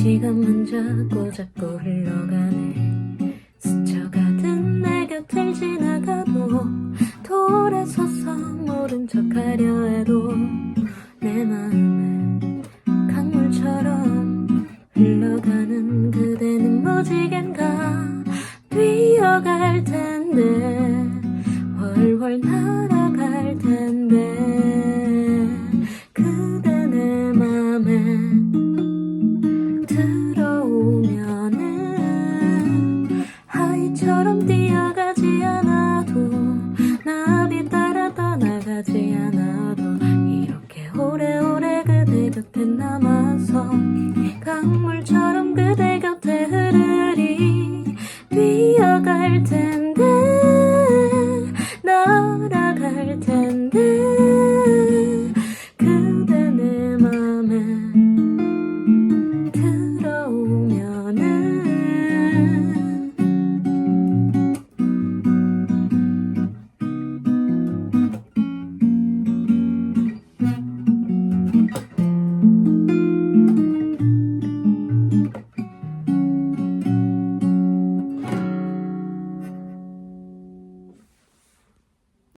시간만 자꾸 자꾸 흘러가네. 스쳐가던 내 곁을 지나가도 돌아서서 모른 척 하려 해도 내 마음에 강물처럼 흘러가는 그대는 무지갠가? 뛰어갈 텐데. 하지 않아도 이렇게 오래오래 그대 곁에 남아서 강물처럼